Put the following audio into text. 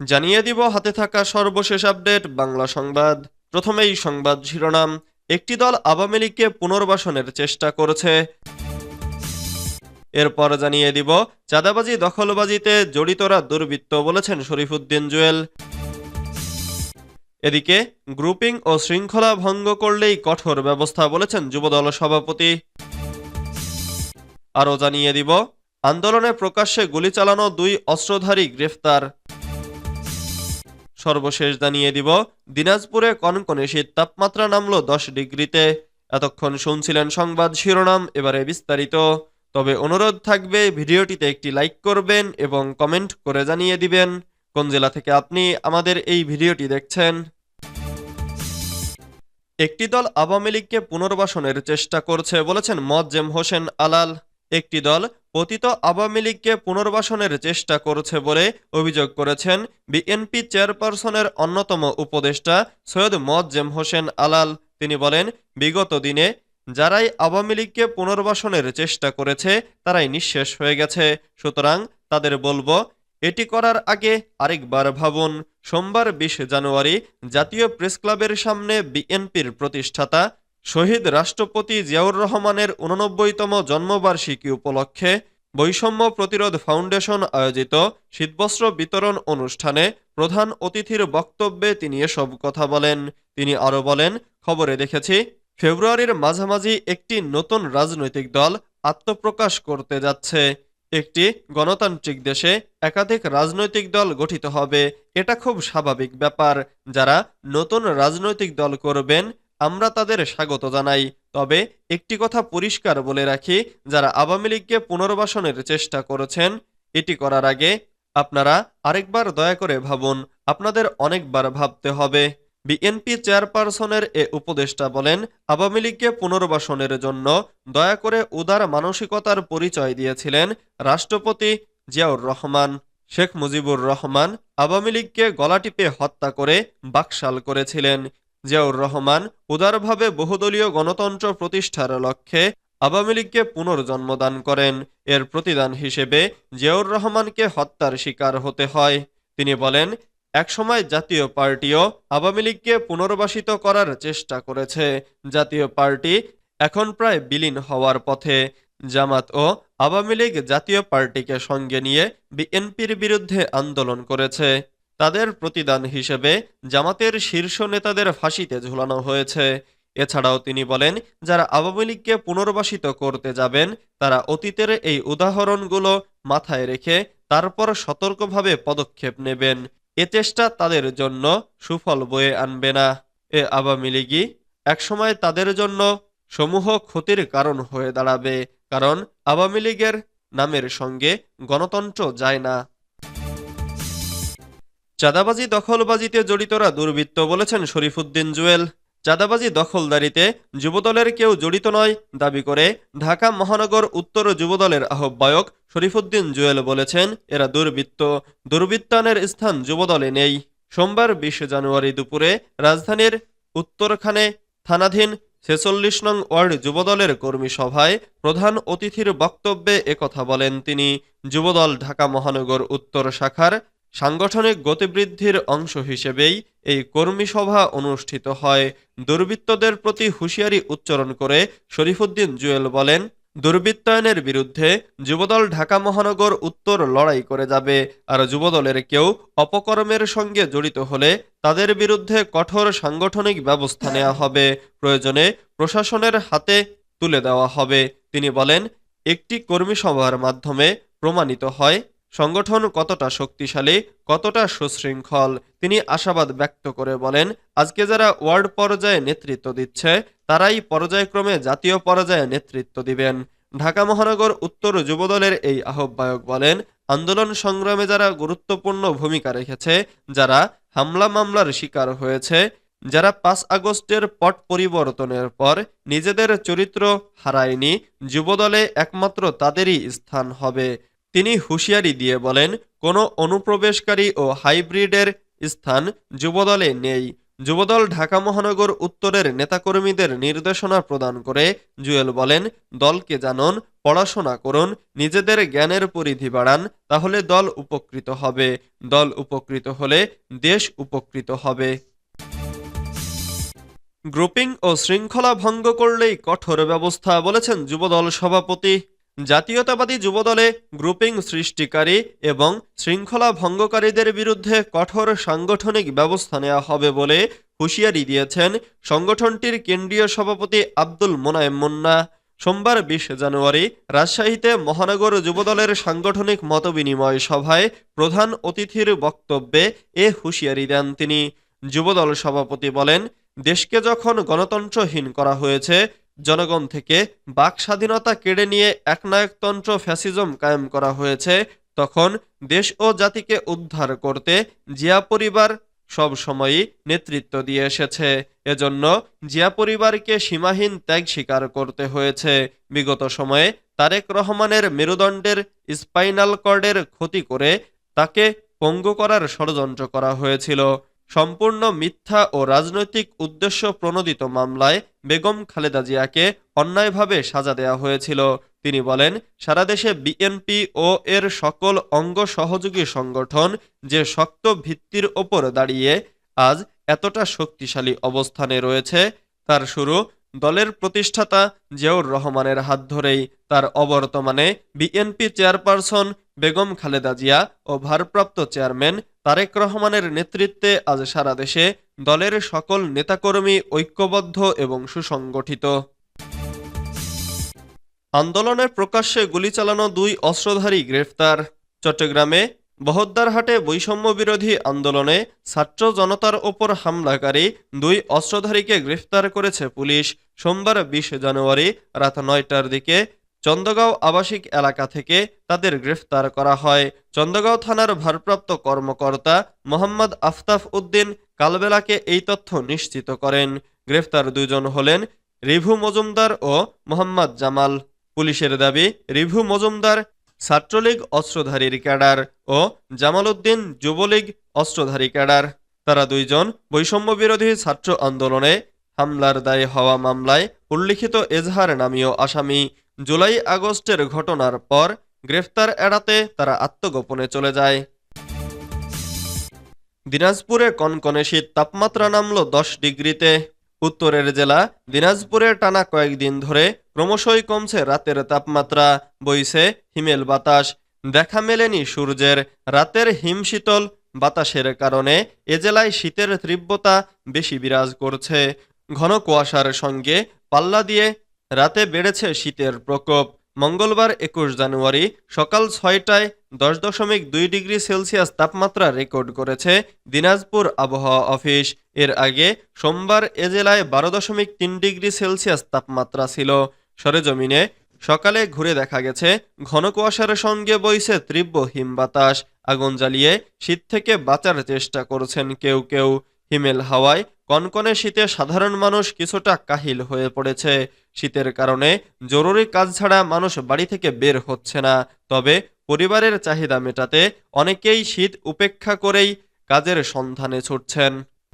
জানিয়ে দিব হাতে থাকা সর্বশেষ আপডেট, বাংলা সংবাদ। প্রথমেই সংবাদ শিরোনাম, একটি দল আওয়ামী লীগকে পুনর্বাসনের চেষ্টা করেছে। এরপর জানিয়ে দিব, চাঁদাবাজি, দখলবাজিতে জড়িতরা দুর্বৃত্ত বলেছেন শরীফুদ্দিন জুয়েল। এদিকে, গ্রুপিং ও শৃঙ্খলা ভঙ্গ করলেই কঠোর ব্যবস্থা বলেছেন যুবদল সভাপতি। আরও জানিয়ে দিব, আন্দোলনে প্রকাশ্যে গুলি চালানো দুই অস্ত্রধারী গ্রেফতার। সর্বশেষ জানিয়ে দিব, দিনাজপুরে কনকনে শীত তাপমাত্রা নামল দশ ডিগ্রিতে। এতক্ষণ শুনছিলেন সংবাদ শিরোনাম, এবারে বিস্তারিত। তবে অনুরোধ থাকবে, ভিডিওটিতে একটি লাইক করবেন এবং কমেন্ট করে জানিয়ে দিবেন। কোন জেলা থেকে আপনি আমাদের এই ভিডিওটি দেখছেন? একটি দল আওয়ামী লীগকে পুনর্বাসনের চেষ্টা করছে বলেছেন মজ্জেম হোসেন আলাল। একটি দল পতিত আওয়ামী লীগকে পুনর্বাসনের চেষ্টা করছে বলে অভিযোগ করেছেন বিএনপি চেয়ারপারসনের অন্যতম উপদেষ্টা সৈয়দ মজ্জেম হোসেন আলাল। তিনি বলেন, বিগত দিনে যারাই আওয়ামী লীগকে পুনর্বাসনের চেষ্টা করেছে, তারাই নিঃশেষ হয়ে গেছে। সুতরাং তাদের বলব, এটি করার আগে আরেকবার ভাবুন। সোমবার বিশ জানুয়ারি জাতীয় প্রেস ক্লাবের সামনে বিএনপির প্রতিষ্ঠাতা শহীদ রাষ্ট্রপতি জিয়াউর রহমানের উননব্বইতম জন্মবার্ষিকী উপলক্ষে বৈষম্য প্রতিরোধ ফাউন্ডেশন আয়োজিত শীতবস্ত্র বিতরণ অনুষ্ঠানে প্রধান অতিথির বক্তব্যে তিনি এসব কথা বলেন। তিনি আরও বলেন, খবরে দেখেছি, ফেব্রুয়ারির মাঝামাঝি একটি নতুন রাজনৈতিক দল আত্মপ্রকাশ করতে যাচ্ছে। একটি গণতান্ত্রিক দেশে একাধিক রাজনৈতিক দল গঠিত হবে, এটা খুব স্বাভাবিক ব্যাপার। যারা নতুন রাজনৈতিক দল করবেন আমরা তাদের স্বাগত জানাই। তবে একটি কথা পরিষ্কার বলে রাখি, যারা আওয়ামী লীগকে পুনর্বাসনের চেষ্টা করেছেন, এটি করার আগে আপনারা আরেকবার দয়া করে ভাবুন, আপনাদের অনেকবার ভাবতে হবে। বিএনপি চেয়ারপারসনের এ উপদেষ্টা বলেন, আওয়ামী লীগকে পুনর্বাসনের জন্য দয়া করে উদার মানসিকতার পরিচয় দিয়েছিলেন রাষ্ট্রপতি জিয়াউর রহমান। শেখ মুজিবুর রহমান আওয়ামী লীগকে গলা টিপে হত্যা করে বাকশাল করেছিলেন। জিয়াউর রহমান উদারভাবে বহুদলীয় গণতন্ত্র প্রতিষ্ঠার লক্ষ্যে আওয়ামী লীগকে পুনর্জন্ম দান করেন। এর প্রতিদান হিসেবে জিয়াউর রহমানকে হত্যার শিকার হতে হয়। তিনি বলেন, একসময় জাতীয় পার্টিও আওয়ামী লীগকে পুনর্বাসিত করার চেষ্টা করেছে। জাতীয় পার্টি এখন প্রায় বিলীন হওয়ার পথে। জামাত ও আওয়ামী লীগ জাতীয় পার্টিকে সঙ্গে নিয়ে বিএনপির বিরুদ্ধে আন্দোলন করেছে। তাদের প্রতিদান হিসেবে জামাতের শীর্ষ নেতাদের ফাঁসিতে ঝুলানো হয়েছে। এছাড়াও তিনি বলেন, যারা আওয়ামী লীগকে পুনর্বাসিত করতে যাবেন, তারা অতীতের এই উদাহরণগুলো মাথায় রেখে তারপর সতর্কভাবে পদক্ষেপ নেবেন। এ চেষ্টা তাদের জন্য সুফল বয়ে আনবে না। এ আওয়ামী লীগই একসময় তাদের জন্য সমূহ ক্ষতির কারণ হয়ে দাঁড়াবে, কারণ আওয়ামী লীগের নামের সঙ্গে গণতন্ত্র যায় না। চাঁদাবাজি, দখলবাজিতে জড়িতরা দুর্বৃত্ত বলেছেন শরীফুদ্দিন জুয়েল। চাঁদাবাজি দখলদারিতে যুবদলের কেউ জড়িত নয়, দাবি করে ঢাকা মহানগর উত্তর যুবদলের আহ্বায়ক শরীফুদ্দিন জুয়েল বলেছেন, এরা দুর্বৃত্ত। দুর্বৃত্তানের স্থান যুবদলে নেই। সোমবার বিশ জানুয়ারি দুপুরে রাজধানীর উত্তরখানে থানাধীন ছেচল্লিশ নং ওয়ার্ড যুবদলের কর্মী সভায় প্রধান অতিথির বক্তব্যে একথা বলেন তিনি। যুবদল ঢাকা মহানগর উত্তর শাখার সাংগঠনিক গতিবৃদ্ধির অংশ হিসেবেই এই কর্মী সভা অনুষ্ঠিত হয়। দুর্বৃত্তদের প্রতি হুঁশিয়ারি উচ্চারণ করে শরীফুদ্দিন জুয়েল বলেন, দুর্বৃত্তায়নের বিরুদ্ধে যুবদল ঢাকা মহানগর উত্তর লড়াই করে যাবে, আর যুবদলের কেউ অপকর্মের সঙ্গে জড়িত হলে তাদের বিরুদ্ধে কঠোর সাংগঠনিক ব্যবস্থা নেওয়া হবে, প্রয়োজনে প্রশাসনের হাতে তুলে দেওয়া হবে। তিনি বলেন, একটি কর্মী সভার মাধ্যমে প্রমাণিত হয় সংগঠন কতটা শক্তিশালী, কতটা সুশৃঙ্খল, তিনি আশাবাদ ব্যক্ত করে বলেন, আজকে যারা ওয়ার্ড পর্যায়ে নেতৃত্ব দিচ্ছে, তারাই পর্যায়ক্রমে জাতীয় পর্যায়ে নেতৃত্ব দিবেন। ঢাকা মহানগর উত্তর যুবদলের এই আহ্বায়ক বলেন, আন্দোলন সংগ্রামে যারা গুরুত্বপূর্ণ ভূমিকা রেখেছে, যারা হামলা মামলার শিকার হয়েছে, যারা পাঁচ আগস্টের পট পরিবর্তনের পর নিজেদের চরিত্র হারায়নি, যুবদলে একমাত্র তাদেরই স্থান হবে। তিনি হুঁশিয়ারি দিয়ে বলেন, কোনো অনুপ্রবেশকারী ও হাইব্রিডের স্থান যুবদলে নেই। যুবদল ঢাকা মহানগর উত্তরের নেতাকর্মীদের নির্দেশনা প্রদান করে জুয়েল বলেন, দলকে জানুন, পড়াশোনা করুন, নিজেদের জ্ঞানের পরিধি বাড়ান, তাহলে দল উপকৃত হবে। দল উপকৃত হলে দেশ উপকৃত হবে। গ্রুপিং ও শৃঙ্খলা ভঙ্গ করলেই কঠোর ব্যবস্থা বলেছেন যুবদল সভাপতি জাতীয়তাবাদী যুবদলে গ্রুপিং সৃষ্টিকারী এবং শৃঙ্খলা ভঙ্গকারীদের বিরুদ্ধে কঠোর সাংগঠনিক ব্যবস্থা নেওয়া হবে বলে হুঁশিয়ারি দিয়েছেন সংগঠনটির কেন্দ্রীয় সভাপতি আব্দুল মোনায়েম মুন্না। সোমবার বিশ জানুয়ারি রাজশাহীতে মহানগর যুবদলের সাংগঠনিক মতবিনিময় সভায় প্রধান অতিথির বক্তব্যে এ হুঁশিয়ারি দেন তিনি। যুবদল সভাপতি বলেন, দেশকে যখন গণতন্ত্রহীন করা হয়েছে জনগণ থেকে বাক স্বাধীনতা কেড়ে নিয়ে একনায়কতন্ত্র ফ্যাসিজম কায়েম করা হয়েছে, তখন দেশ ও জাতিকে উদ্ধার করতে জিয়া পরিবার সব সময়ই নেতৃত্ব দিয়ে এসেছে। এজন্য জিয়া পরিবারকে সীমাহীন ত্যাগ স্বীকার করতে হয়েছে। বিগত সময়ে তারেক রহমানের মেরুদণ্ডের স্পাইনাল কর্ডের ক্ষতি করে তাকে পঙ্গু করার ষড়যন্ত্র করা হয়েছিল। সম্পূর্ণ মিথ্যা ও রাজনৈতিক উদ্দেশ্য প্রণোদিত মামলায় বেগম খালেদা জিয়াকে অন্যায়ভাবে সাজা দেয়া হয়েছিল। তিনি বলেন, সারা দেশে বিএনপি ও এর সকল অঙ্গ সহযোগী সংগঠন যে শক্ত ভিত্তির ওপর দাঁড়িয়ে আজ এতটা শক্তিশালী অবস্থানে রয়েছে, তার শুরু দলের প্রতিষ্ঠাতা জিয়াউর রহমানের হাত ধরেই তার অবর্তমানে বিএনপি চেয়ারপারসন বেগম খালেদা জিয়া ও ভারপ্রাপ্ত চেয়ারম্যান তারেক রহমানের নেতৃত্বে আজ সারা দেশে দলের সকল নেতাকর্মী ঐক্যবদ্ধ এবং সুসংগঠিত। আন্দোলনে প্রকাশ্যে গুলি চালানো দুই অস্ত্রধারী গ্রেফতার। চট্টগ্রামে বহদ্দারহাটে বৈষম্য বিরোধী আন্দোলনে ছাত্র জনতার ওপর হামলাকারী দুই অস্ত্রধারীকে গ্রেফতার করেছে পুলিশ। সোমবার বিশ জানুয়ারি রাত নয়টার দিকে চন্দগাঁও আবাসিক এলাকা থেকে তাদের গ্রেফতার করা হয়। চন্দগাঁও থানার ভারপ্রাপ্ত কর্মকর্তা মোহাম্মদ আফতাফ উদ্দিন কালবেলাকে এই তথ্য নিশ্চিত করেন। গ্রেফতার দুজন হলেন রিভু মজুমদার ও মোহাম্মদ জামাল। পুলিশের দাবি, রিভু মজুমদার ছাত্রলীগ অস্ত্রধারীর ক্যাডার ও জামাল উদ্দিন যুবলীগ অস্ত্রধারী ক্যাডার। তারা দুইজন বৈষম্য বিরোধী ছাত্র আন্দোলনে হামলার দায়ে হওয়া মামলায় উল্লিখিত এজাহার নামীয় আসামি। জুলাই আগস্টের ঘটনার পর গ্রেফতার এড়াতে তারা আত্মগোপনে চলে যায়। দিনাজপুরে কনকনে শীত তাপমাত্রা নামল দশ ডিগ্রিতে। উত্তরের জেলা দিনাজপুরে টানা কয়েকদিন ধরে ক্রমশই কমছে রাতের তাপমাত্রা, বইছে হিমেল বাতাস। দেখা মেলেনি সূর্যের, রাতের হিমশীতল বাতাসের কারণে এ জেলায় শীতের তীব্রতা বেশি বিরাজ করছে। ঘন কুয়াশার সঙ্গে পাল্লা দিয়ে রাতে বেড়েছে শীতের প্রকোপ। মঙ্গলবার একুশ জানুয়ারি সকাল ছয়টায় দশ দশমিক দুই ডিগ্রি সেলসিয়াস তাপমাত্রা রেকর্ড করেছে দিনাজপুর আবহাওয়া অফিস। এর আগে সোমবার এ জেলায় বারো দশমিক তিন ডিগ্রি সেলসিয়াস তাপমাত্রা ছিল। সরেজমিনে সকালে ঘুরে দেখা গেছে, ঘন কুয়াশার সঙ্গে বইছে তীব্র হিমবাতাস। আগুন জ্বালিয়ে শীত থেকে বাঁচার চেষ্টা করছেন কেউ কেউ। হিমেল হাওয়ায় কনকনে শীতে সাধারণ মানুষ কিছুটা কাহিল হয়ে পড়েছে। শীতের কারণে জরুরি কাজ ছাড়া মানুষ বাড়ি থেকে বের হচ্ছে না। তবে পরিবারের চাহিদা মেটাতে অনেকেই শীত উপেক্ষা করেই কাজের সন্ধানে ছুটছেন।